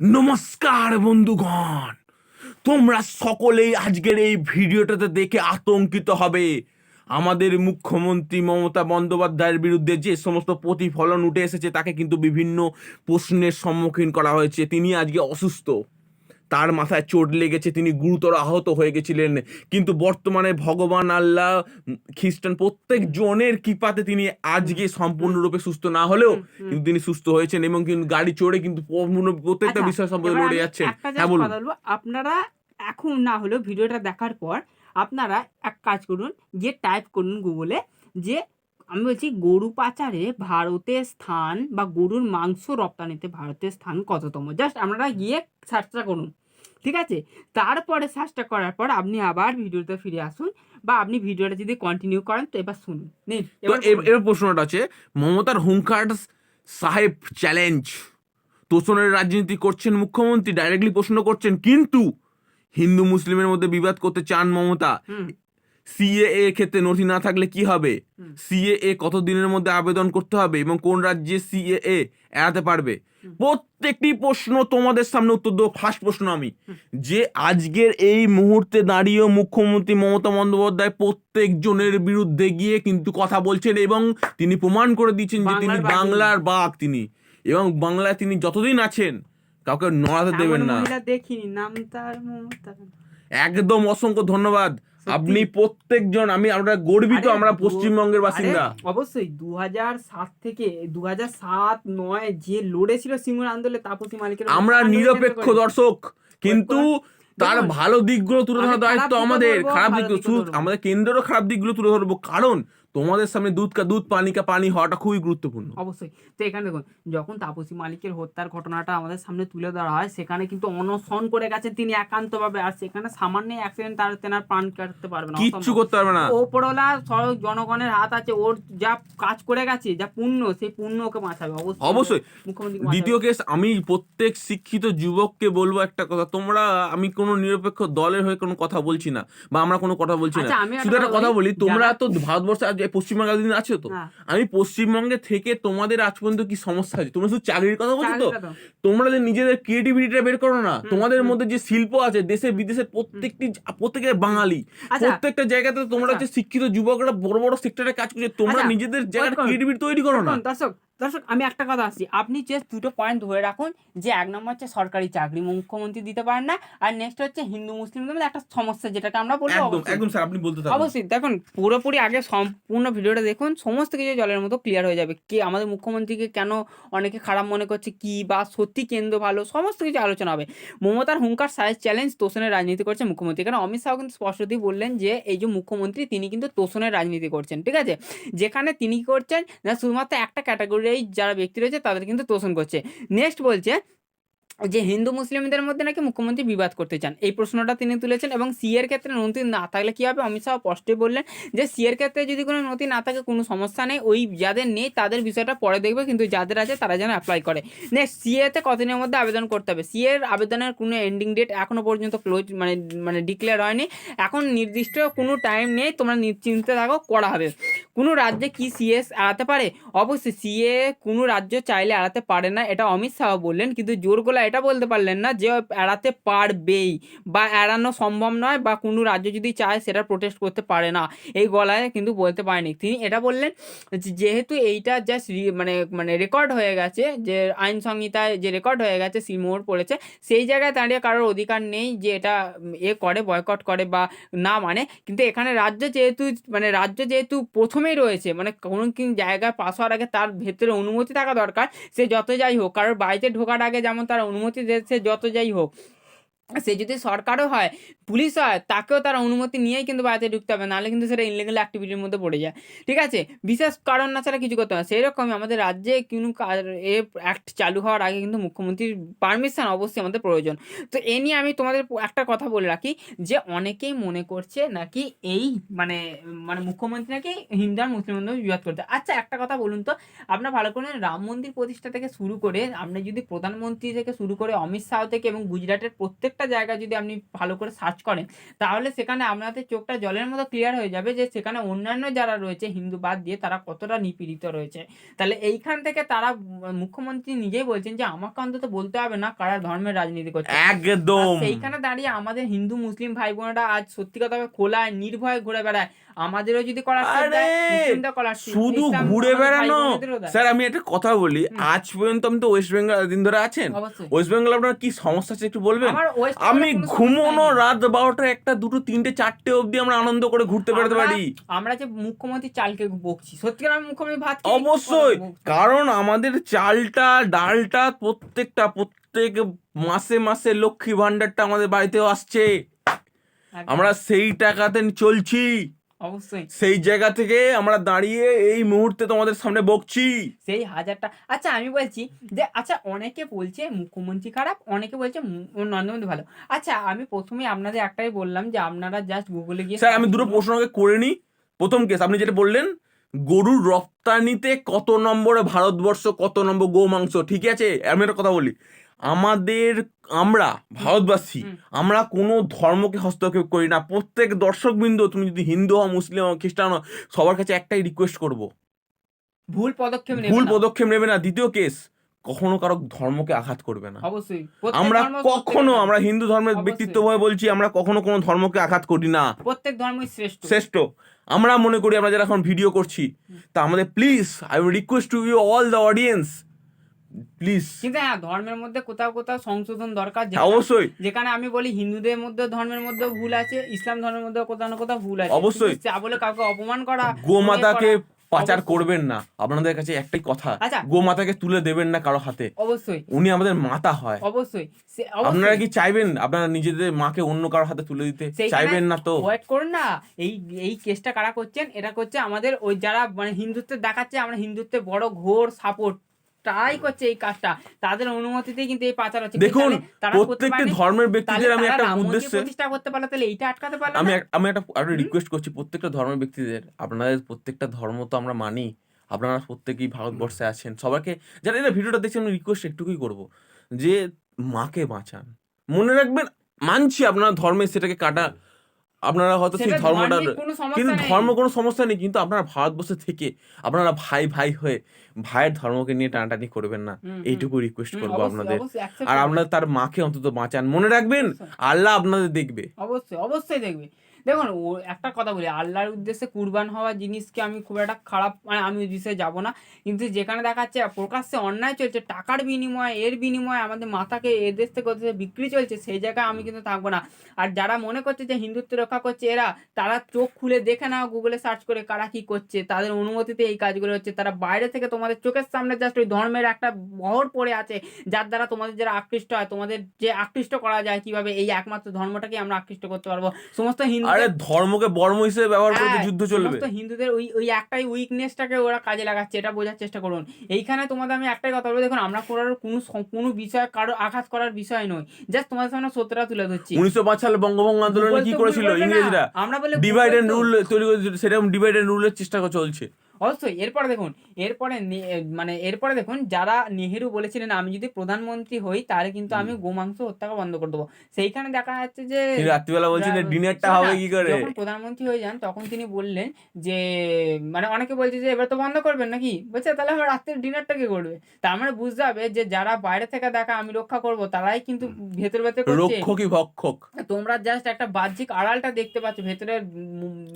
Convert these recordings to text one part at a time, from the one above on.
নমস্কার, বন্ধুগণ। তোমরা সকলেই আজকের এই ভিডিওটাতে দেখে আতঙ্কিত হবে। আমাদের মুখ্যমন্ত্রী মমতা বন্দ্যোপাধ্যায়ের বিরুদ্ধে যে সমস্ত প্রতিফলন উঠে এসেছে, তাকে কিন্তু বিভিন্ন প্রশ্নের সম্মুখীন করা হয়েছে। তিনি আজকে অসুস্থ। তার মাথায় চোট লেগেছে তিনি গুরুতর আহত হয়ে গেছিলেন। কিন্তু বর্তমানে ভগবান আল্লাহ খ্রিস্টান প্রত্যেক জনের কৃপাতে তিনি আজকে সম্পূর্ণরূপে সুস্থ না হলেও কিন্তু তিনি সুস্থ হয়েছেন এবং কিন্তু গাড়ি চড়ে কিন্তু প্রত্যেকটা আচ্ছা, বিষয় সম্পর্কে লড়ে যাচ্ছেন। হ্যাঁ বলুন। আপনারা এখন না হলেও ভিডিওটা দেখার পর আপনারা এক কাজ করুন যে টাইপ করুন গুগলে যে আমি বলছি গরু পাচারে ভারতের স্থান বা গরুর মাংস রপ্তানিতে ভারতের স্থান কততম? জাস্ট আপনারা গিয়ে সার্চটা করুন ঠিক আছে? তারপরে সার্চটা করার পর আপনি আবার ভিডিওতে ফিরে আসুন বা আপনি ভিডিওটা যদি কন্টিনিউ করেন তো এবার শুনুন এবার। প্রশ্নটা আছে মমতার হুঙ্কার সাহেব চ্যালেঞ্জ তোষণের রাজনীতি করছেন মুখ্যমন্ত্রী ডাইরেক্টলি প্রশ্ন করছেন কিন্তু হিন্দু মুসলিমের মধ্যে বিবাদ করতে চান মমতা। সিএএ ক্ষেত্রে নথি না থাকলে কি হবে? সিএএ কত দিনের মধ্যে আবেদন করতে হবে এবং কোন রাজ্যে সিএএ এড়াতে পারবে? প্রত্যেকটি প্রশ্ন তোমাদের সামনে উত্তর দেবো। ফার্স্ট প্রশ্ন আমি। যে আজকের এই মুহূর্তে দাঁড়িয়ে মুখ্যমন্ত্রী মমতা বন্দ্যোপাধ্যায় প্রত্যেক জনের বিরুদ্ধে গিয়ে কিন্তু কথা বলছেন এবং তিনি প্রমাণ করে দিচ্ছেন যে তিনি বাংলার বাঘ তিনি। এবং বাংলায় তিনি যতদিন আছেন কাউকে নড়াতে দেবেন না। দেখিনি। নাম তার একদম অসংখ্য ধন্যবাদ। আপনি প্রত্যেকজন আমি আমরা গর্বিত আমরা পশ্চিমবঙ্গের বাসিন্দা। অবশ্যই দু সাত থেকে দু সাত নয় যে লড়েছিল সিঙ্গুর আন্দোলনে তাপসী মালিকের আমরা নিরপেক্ষ দর্শক কিন্তু তার ভালো দিকগুলো তুলে ধরার দায়িত্ব আমাদের খারাপ দিকগুলো শুধু আমাদের কেন্দ্রেরও খারাপ দিকগুলো তুলে ধরবো। কারণ তোমাদের সামনে দুধ কা দুধ পানি কা পানি হওয়াটা খুবই গুরুত্বপূর্ণ। অবশ্যই। তো এখানে দেখুন যখন তাপসী মালিকের হত্যার ঘটনাটা আমাদের সামনে তুলে ধরা হয় সেখানে কিন্তু অনশন করে গেছে তিনি একান্তভাবে আর সেখানে সামান্য অ্যাক্সিডেন্ট তার তেনার প্রাণ কাটতে পারবে না কিচ্ছু করতে পারবে না। ওপরওয়ালা জনগণের হাত আছে ওর যা কাজ করে গেছে যা পুণ্য সেই পুণ্য ওকে বাঁচাবে অবশ্যই। অবশ্যই। মুখ্যমন্ত্রী দ্বিতীয় কেস আমি প্রত্যেক শিক্ষিত যুবককে বলব একটা কথা তোমরা আমি কোনো নিরপেক্ষ দলের হয়ে কোনো কথা বলছি না বা আমরা কোনো কথা বলছি না। আচ্ছা, আমি একটা শুধু একটা কথা বলি তোমরা তো ভারতবর্ষে পশ্চিমবঙ্গে এতদিন আছো তো? হ্যাঁ, আমি পশ্চিমবঙ্গে থেকে তোমাদের আজ পর্যন্ত কি সমস্যা আছে? তোমরা শুধু চাকরির কথা বলছো তো? তোমরা যে নিজেদের ক্রিয়েটিভিটিটা বের করো না তোমাদের মধ্যে যে শিল্প আছে দেশে বিদেশে প্রত্যেকটি প্রত্যেকের বাঙালি। আচ্ছা। প্রত্যেকটা জায়গাতে তোমরা আচ্ছা। যে শিক্ষিত যুবকরা বড় বড় সেক্টরে কাজ করছে তোমরা আচ্ছা, নিজেদের জায়গার ক্রিয়েটিভিটি তৈরি করো না। দর্শক দর্শক আমি একটা কথা আসছি। আপনি যে দুটো পয়েন্ট ধরে রাখুন যে এক নম্বর হচ্ছে সরকারি চাকরি মুখ্যমন্ত্রী দিতে পারেন না। আর নেক্সট হচ্ছে হিন্দু মুসলিমদের মধ্যে একটা সমস্যা যেটাকে আমরা বলব একদম অবশ্যই। স্যার আপনি বলতে থাকুন। অবশ্যই দেখুন পুরোপুরি আগে সম্পূর্ণ ভিডিওটা দেখুন সমস্ত কিছু জলের মতো ক্লিয়ার হয়ে যাবে। কে আমাদের মুখ্যমন্ত্রীকে কেন অনেকে খারাপ মনে করছে কি বা সত্যি কেন্দ্র ভালো সমস্ত কিছু আলোচনা হবে। মমতার হুঙ্কার সাইজ চ্যালেঞ্জ তোষণের রাজনীতি করছে মুখ্যমন্ত্রী। এখানে অমিত শাহ কিন্তু স্পষ্টতই বললেন যে এই যে মুখ্যমন্ত্রী তিনি কিন্তু তোষণের রাজনীতি করছেন ঠিক আছে? যেখানে তিনি কি করছেন না শুধুমাত্র একটা ক্যাটাগরির যারা ব্যক্তি রয়েছে তাদের কিন্তু তোষণ করছে। নেক্সট বলছে যে হিন্দু মুসলিমদের মধ্যে নাকি মুখ্যমন্ত্রী বিবাদ করতে চান? এই প্রশ্নটা তিনি তুলেছেন এবং সি এর ক্ষেত্রে নথি না থাকলে কী হবে? অমিত শাহ স্পষ্টই বললেন যে সি এর ক্ষেত্রে যদি কোনো নথি না থাকে, কোনো সমস্যা নেই। ওই যাদের নেই, তাদের বিষয়টা পরে দেখবে, কিন্তু যাদের আছে, তারা যেন অ্যাপ্লাই করে। নেক্সট সি এতে কতদিনের মধ্যে আবেদন করতে হবে? সি এর আবেদনের কোনো এন্ডিং ডেট এখনও পর্যন্ত ক্লোজ মানে মানে ডিক্লেয়ার হয়নি। এখন নির্দিষ্ট কোনো টাইম নেই, তোমরা নিশ্চিন্তে থাকো, করা হবে। কোনো রাজ্যে কি সিএস এড়াতে পারে? অবশ্যই সিএ কোনো রাজ্য চাইলে এড়াতে পারে না, এটা অমিত শাহ বললেন। কিন্তু জোর গলা এটা বলতে পারলেন না যে এড়াতে পারবেই বা এড়ানো সম্ভব নয় বা কোনো রাজ্য যদি চায় সেটা প্রোটেস্ট করতে পারে না। এই গলায় কিন্তু বলতে পারেনি। তিনি এটা বললেন যেহেতু এইটা জাস্ট মানে মানে রেকর্ড হয়ে গেছে, যে আইন সংহিতায় যে রেকর্ড হয়ে গেছে সিলমোহর পড়েছে, সেই জায়গায় দাঁড়িয়ে কারোর অধিকার নেই যে এটা এ করে বয়কট করে বা না মানে। কিন্তু এখানে রাজ্য যেহেতু মানে রাজ্য যেহেতু প্রথমেই রয়েছে মানে কোনো কি জায়গায় পাস হওয়ার আগে তার ভেতরে অনুমতি থাকা দরকার, সে যত যাই হোক, কারোর বাড়িতে ঢোকার আগে যেমন তার অনুমতি দিয়েছে যত যাই হোক। সে যদি সরকারও হয়, পুলিশ হয়, তাকেও তার অনুমতি নিয়েই কিন্তু বাড়িতে ঢুকতে হবে, নাহলে কিন্তু সেটা ইনলিগাল অ্যাক্টিভিটির মধ্যে পড়ে যায়। ঠিক আছে? বিশেষ কারণ না ছাড়া কিছু করতে হবে সেই রকমই আমাদের রাজ্যে কোনো এ অ্যাক্ট চালু হওয়ার আগে কিন্তু মুখ্যমন্ত্রীর পারমিশন অবশ্যই আমাদের প্রয়োজন। তো এ নিয়ে আমি তোমাদের একটা কথা বলে রাখি, যে অনেকেই মনে করছে নাকি এই মানে মানে মুখ্যমন্ত্রী নাকি হিন্দু আর মুসলিম বিবাদ করতে। আচ্ছা একটা কথা বলুন তো, আপনার ভালো করে রাম মন্দির প্রতিষ্ঠা থেকে শুরু করে, আপনি যদি প্রধানমন্ত্রী থেকে শুরু করে অমিত শাহ থেকে এবং গুজরাটের প্রত্যেকটা প্রত্যেকটা জায়গা যদি আপনি ভালো করে সার্চ করেন তাহলে সেখানে আপনাদের চোখটা জলের মতো ক্লিয়ার হয়ে যাবে যে সেখানে অন্যান্য যারা রয়েছে হিন্দু বাদ দিয়ে তারা কতটা নিপীড়িত রয়েছে। তাহলে এইখান থেকে তারা মুখ্যমন্ত্রী নিজেই বলছেন যে আমাকে অন্তত বলতে হবে না কারা ধর্মের রাজনীতি করছে। একদম। সেইখানে দাঁড়িয়ে আমাদের হিন্দু মুসলিম ভাই বোনেরা আজ সত্যি কথা খোলায় নির্ভয়ে ঘুরে বেড়ায়। আমাদেরও যদি শুধু ঘুরে বেড়ানো। স্যার আমি একটা কথা বলি আজ পর্যন্ত আমি তো ওয়েস্ট বেঙ্গল দিন ধরে আছেন। ওয়েস্ট বেঙ্গল আপনার কি সমস্যা আছে একটু বলবেন? আমি ঘুমোনো রাত বারোটা একটা দুটো তিনটে চারটে অবধি আমরা আনন্দ করে ঘুরতে বেড়াতে পারি। আমরা যে মুখ্যমন্ত্রী চালকে বকছি সত্যিকার আমি মুখ্যমন্ত্রী ভাত অবশ্যই কারণ আমাদের চালটা ডালটা প্রত্যেকটা প্রত্যেক মাসে মাসে লক্ষ্মী ভান্ডারটা আমাদের বাড়িতেও আসছে। আমরা সেই টাকাতে চলছি। অবশ্যই। সেই জায়গা থেকে আমরা দাঁড়িয়ে এই মুহূর্তে তোমাদের সামনে বকছি। সেই হাজারটা। আচ্ছা আমি বলছি যে আচ্ছা অনেকে বলছে মুখ্যমন্ত্রী খারাপ অনেকে বলছে মোদী ভালো। আচ্ছা আমি প্রথমে আপনাদের একটাই বললাম যে আপনারা জাস্ট গুগলে গিয়ে স্যার আমি দুটো। প্রশ্ন আগে করে নিই। প্রথম কেস আপনি যেটা বললেন গরুর রপ্তানিতে কত নম্বরে ভারতবর্ষ কত নম্বর গো মাংস ঠিক আছে? আমি একটা কথা বলি। আমাদের আমরা ভারতবাসী আমরা কোনো ধর্মকে হস্তক্ষেপ করি না। প্রত্যেক দর্শকবৃন্দ তুমি যদি হিন্দু হও মুসলিম হও খ্রিস্টান হও সবার কাছে একটাই রিকোয়েস্ট করব। ভুল পদক্ষেপ ভুল পদক্ষেপ নেবে না। দ্বিতীয় কেস কখনো কারও ধর্মকে আঘাত করবে না। অবশ্যই। আমরা কখনো আমরা হিন্দু ধর্মের। ব্যক্তিত্ব হয়ে বলছি আমরা কখনো কোনো ধর্মকে আঘাত করি না। প্রত্যেক ধর্মই শ্রেষ্ঠ। শ্রেষ্ঠ। আমরা মনে করি আমরা যারা এখন ভিডিও করছি তা আমাদের please I will request to you all the audience please কিন্তু হ্যাঁ ধর্মের মধ্যে কোথাও কোথাও সংশোধন দরকার অবশ্যই। যেখানে আমি বলি হিন্দুদের মধ্যে ধর্মের মধ্যে ভুল আছে ইসলাম ধর্মের মধ্যে কোথাও না কোথাও ভুল আছে। অবশ্যই। চা বলে কাউকে অপমান করা গোমাতাকে পাচার করবেন না। আপনাদের কাছে একটাই কথা আচ্ছা। গোমাতাকে তুলে দেবেন না কারও হাতে। অবশ্যই। উনি আমাদের মাতা হয়। অবশ্যই। আপনারা কি চাইবেন আপনারা নিজেদের মাকে অন্য কারও হাতে তুলে দিতে? চাইবেন না তো। ওয়েট করুন না। এই এই কেসটা কারা করছেন? এটা করছে আমাদের ওই যারা মানে হিন্দুত্বের দেখাচ্ছে আমরা হিন্দুত্বের বড় ঘোর সাপোর্ট তাই করছে এই কাজটা। তাদের অনুমতিতেই কিন্তু এই পাচার হচ্ছে। দেখুন প্রত্যেকটি ধর্মের ব্যক্তিদের আমি একটা উদ্দেশ্যে প্রতিষ্ঠা করতে পারলে তাহলে এইটা আটকাতে পারল আমি আমি একটা একটা রিকোয়েস্ট করছি প্রত্যেকটা ধর্মের ব্যক্তিদের। আপনাদের প্রত্যেকটা ধর্ম তো আমরা মানি। আপনারা প্রত্যেকেই ভারতবর্ষে আছেন। সবাইকে যারা এটা ভিডিওটা দেখছেন আমি রিকোয়েস্ট একটুকুই করব। যে মাকে বাঁচান। মনে রাখবেন মানছি আপনারা ধর্মে সেটাকে কাটা আপনারা হয়তো সেই ধর্মটার কিন্তু ধর্ম কোনো সমস্যা নেই কিন্তু আপনারা ভারতবর্ষে থেকে আপনারা ভাই ভাই হয়ে ভাইয়ের ধর্মকে নিয়ে টানাটানি করবেন না। এইটুকু রিকোয়েস্ট করব আপনাদের। আর আপনারা তার মাকে অন্তত বাঁচান। মনে রাখবেন আল্লাহ আপনাদের দেখবে। অবশ্যই অবশ্যই দেখবে। দেখুন, ও একটা কথা বলি, আল্লাহর উদ্দেশ্যে কুরবান হওয়া জিনিসকে আমি খুব একটা খারাপ মানে আমি ওই বিষয়ে যাব না। কিন্তু যেখানে দেখাচ্ছে, প্রকাশ্যে অন্যায় চলছে, টাকার বিনিময়ে, এর বিনিময়ে আমাদের মাথাকে এ দেশ থেকে ওদেশে বিক্রি চলছে, সেই জায়গায় আমি কিন্তু থাকব না। আর যারা মনে করছে যে হিন্দুত্ব রক্ষা করছে এরা, তারা চোখ খুলে দেখে নাও গুগলে সার্চ করে কারা কি করছে। তাদের অনুমতিতে এই কাজগুলো হচ্ছে। তারা বাইরে থেকে তোমাদের চোখের সামনে জাস্ট ওই ধর্মের একটা বহর পড়ে আছে, যার দ্বারা তোমাদের যারা আকৃষ্ট হয়, তোমাদের যে আকৃষ্ট করা যায়, কীভাবে এই একমাত্র ধর্মটাকে আমরা আকৃষ্ট করতে পারব। সমস্ত হিন্দু আরে ধর্মকে বর্ম হিসেবে ব্যবহার করে হ্যাঁ, যুদ্ধ চলবে। তো হিন্দুদের ওই ওই একটাই উইকনেসটাকে ওরা কাজে লাগাচ্ছে এটা বোঝার চেষ্টা করুন। এইখানে তোমাদের আমি একটাই কথা বলব দেখুন আমরা করার কোনো কোনো বিষয় কারও আঘাত করার বিষয় নয় জাস্ট তোমাদের সামনে সত্যটা তুলে ধরছি। উনিশশো পাঁচ সালে বঙ্গভঙ্গ আন্দোলনে কি করেছিল ইংরেজরা? আমরা বলে ডিভাইড রুল তৈরি করেছিল সেরকম ডিভাইড এন্ড রুলের চেষ্টা চলছে। অবশ্যই এরপরে দেখুন এরপরে মানে এরপরে দেখুন যারা নেহেরু বলেছিলেন আমি যদি প্রধানমন্ত্রী হই তাহলে কিন্তু আমি গোমাংস হত্যাকে বন্ধ করে দেবো। সেইখানে দেখা যাচ্ছে যে রাত্রিবেলা বলছেন যা- ডিনারটা হবে কি করে? যখন প্রধানমন্ত্রী হয়ে যান তখন তিনি বললেন যে মানে অনেকে বলছে যে এবার তো বন্ধ করবেন নাকি? বলছে তাহলে আমার রাত্রের ডিনারটা কে করবে? তার মানে বুঝতে হবে যে যারা বাইরে থেকে দেখা আমি রক্ষা করব তারাই কিন্তু ভেতর ভেতর রক্ষকই ভক্ষক। তোমরা জাস্ট একটা বাহ্যিক আড়ালটা দেখতে পাচ্ছ ভেতরের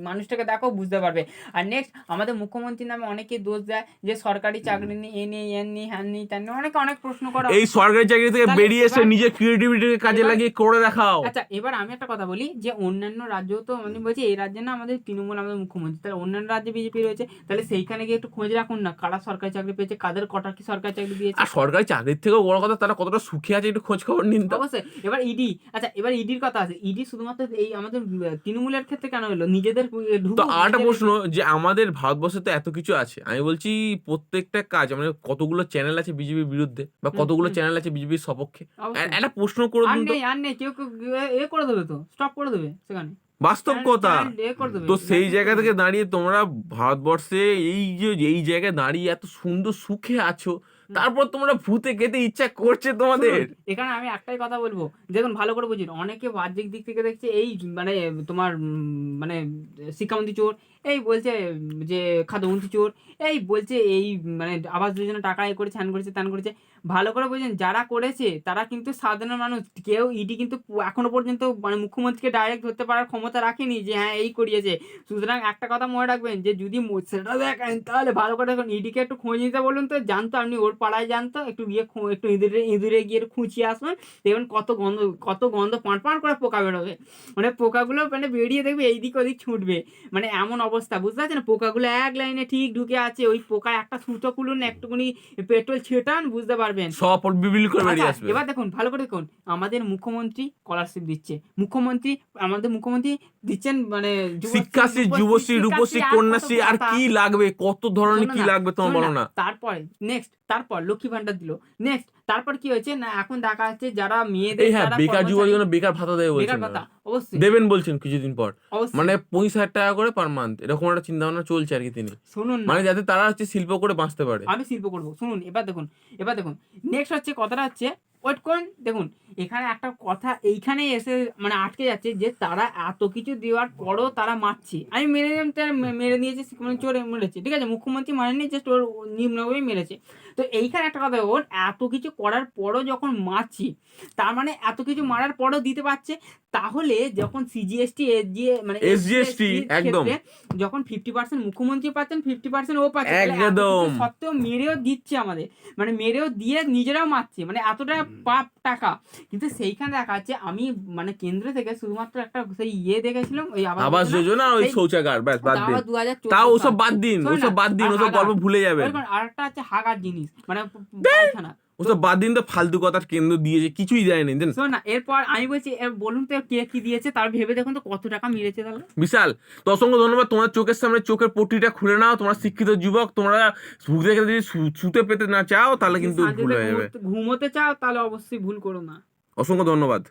মানুষটাকে দেখো বুঝতে পারবে। আর নেক্সট আমাদের মুখ্যমন্ত্রীর নামে অনেকে দোষ দেয় যে সরকারি চাকরি নেই এ নেই এন নেই হ্যান নেই তেন নেই। অনেকে অনেক প্রশ্ন করা এই সরকারি চাকরি থেকে বেরিয়ে এসে নিজের ক্রিয়েটিভিটিকে কাজে লাগিয়ে করে দেখাও। আচ্ছা এবার আমি একটা কথা বলি যে অন্যান্য রাজ্য তো আমি বলছি এই রাজ্যে না আমাদের তৃণমূল আমাদের মুখ্যমন্ত্রী। তাহলে অন্যান্য রাজ্যে বিজেপি রয়েছে তাহলে সেইখানে গিয়ে একটু খোঁজ রাখুন না কারা সরকারি চাকরি পেয়েছে কাদের কটা কি সরকারি চাকরি দিয়েছে। আর সরকারি চাকরির থেকেও বড় কথা তারা কতটা সুখে আছে একটু খোঁজ খবর নিন তো। অবশ্যই। এবার ইডি আচ্ছা এবার ইডির কথা আছে। ইডি শুধুমাত্র এই আমাদের তৃণমূলের ক্ষেত্রে কেন হলো নিজেদের তো আর একটা প্রশ্ন যে আমাদের ভারতবর্ষে তো এত কিছু আছে। আমি বলছি প্রত্যেকটা কাজ মানে কতগুলো চ্যানেল আছে বিজেপির বিরুদ্ধে বা কতগুলো চ্যানেল আছে বিজেপির সপক্ষে? একটা প্রশ্ন করে দিন তো আর নেই। কেউ এ- করে দেবে তো স্টপ করে দেবে সেখানে। বাস্তব কথা। তো সেই জায়গা থেকে দাঁড়িয়ে তোমরা ভারতবর্ষে এই যে এই জায়গায় দাঁড়িয়ে এত সুন্দর সুখে আছো তারপর তোমরা ভূতে খেতে ইচ্ছা করছে তোমাদের। এখানে আমি একটাই কথা বলব। দেখুন ভালো করে বুঝুন অনেকে বাহ্যিক দিক থেকে দেখছে এই মানে তোমার মানে শিক্ষামন্ত্রী চোর এই বলছে যে খাদ্যমন্ত্রী চোর এই বলছে এই মানে আবাস যোজনা টাকা এ করেছে হ্যান করেছে ত্যান করেছে। ভালো করে বুঝুন যারা করেছে তারা কিন্তু সাধারণ মানুষ। কেউ ইডি কিন্তু এখনও পর্যন্ত মানে মুখ্যমন্ত্রীকে ডাইরেক্ট ধরতে পারার ক্ষমতা রাখেনি যে হ্যাঁ এই করিয়েছে। সুতরাং একটা কথা মনে রাখবেন যে যদি সেটা দেখেন তাহলে ভালো করে দেখুন ইডিকে একটু খোঁজ নিতে বলুন তো জানতো আপনি ওর পাড়ায় জানতো একটু গিয়ে একটু ইঁদুরে ইঁদুরে গিয়ে খুঁচিয়ে আসবেন দেখবেন কত গন্ধ কত গন্ধ পান পান করে পোকা বেরোবে। মানে পোকাগুলো মানে বেরিয়ে দেখবে এইদিক ওদিক ছুটবে। মানে এমন অবস্থা বুঝতে পারছেন? পোকাগুলো এক লাইনে ঠিক ঢুকে আছে ওই পোকা একটা সুতো খুলুন একটুখানি পেট্রোল ছেটান বুঝতে পারবেন। সব বিবিল করে বেরিয়ে আচ্ছা, আসবে। এবার দেখুন ভালো করে দেখুন আমাদের মুখ্যমন্ত্রী স্কলারশিপ দিচ্ছে। মুখ্যমন্ত্রী আমাদের মুখ্যমন্ত্রী দিচ্ছেন মানে শিক্ষাশ্রী যুবশ্রী রূপশ্রী কন্যাশ্রী আর কি লাগবে? কত ধরনের কি লাগবে তোমার বলো না। তারপরে নেক্সট তারপর লক্ষ্মী ভান্ডার দিল। নেক্সট তারপর কি হয়েছে? না এখন দেখা যাচ্ছে যারা মেয়েদের হ্যাঁ বেকার যুবক জন্য বেকার ভাতা দেবে বেকার বলছেন ভাতা অবশ্যই। দেবেন বলছেন কিছুদিন পর। মানে পঁচিশ হাজার টাকা করে পার মান্থ এরকম একটা চিন্তা ভাবনা চলছে আর কি তিনি। শুনুন মানে যাতে তারা হচ্ছে শিল্প করে বাঁচতে পারে। আমি শিল্প করব শুনুন এবার দেখুন এবার দেখুন নেক্সট হচ্ছে কথাটা হচ্ছে ওয়েট করুন দেখুন এখানে একটা কথা এইখানে এসে মানে আটকে যাচ্ছে যে তারা এত কিছু দেওয়ার পরও তারা মারছে। আমি মেরে দিলাম তারা মেরে দিয়েছে মানে চোরে মেরেছে ঠিক আছে? মুখ্যমন্ত্রী মানেনি জাস্ট ওর নিম্নভাবেই মেরেছে। তো এইখানে একটা কথা ওর এত কিছু করার পরও যখন মারছি তার মানে এত কিছু মারার পরও দিতে পারছে তাহলে যখন সিজিএসটি এসজিএ মানে SGST, একদম। যখন ফিফটি পার্সেন্ট মুখ্যমন্ত্রী পাচ্ছেন ফিফটি পার্সেন্ট ও পাচ্ছে একদম। সত্ত্বেও মেরেও দিচ্ছে আমাদের। মানে মেরেও দিয়ে নিজেরাও মারছে মানে এতটা পাপ টাকা। কিন্তু সেইখানে দেখা যাচ্ছে আমি মানে কেন্দ্র থেকে শুধুমাত্র একটা সেই ইয়ে দেখেছিলাম ওই আবাস যোজনা। ওই শৌচাগার ব্যাস বাদ দিন। তাও ওসব বাদ দিন ওসব বাদ দিন ওসব। গল্প ভুলে যাবেন। আর একটা হচ্ছে হাগার জিনিস মানে পায়খানা ওসব বাদ দিন তো ফালতু কথার কেন্দ্র দিয়েছে কিছুই শোন না এরপর আমি বলছি বলুন তো কে কি দিয়েছে তার ভেবে দেখুন তো কত টাকা মিলেছে তাহলে। বিশাল তো অসংখ্য ধন্যবাদ তোমার চোখের সামনে চোখের পট্টিটা খুলে নাও তোমরা শিক্ষিত যুবক তোমরা সুখ দেখে যদি শুতে পেতে না চাও তাহলে কিন্তু ভুল হয়ে যাবে। ঘুমোতে চাও তাহলে অবশ্যই ভুল করো না। অসংখ্য ধন্যবাদ।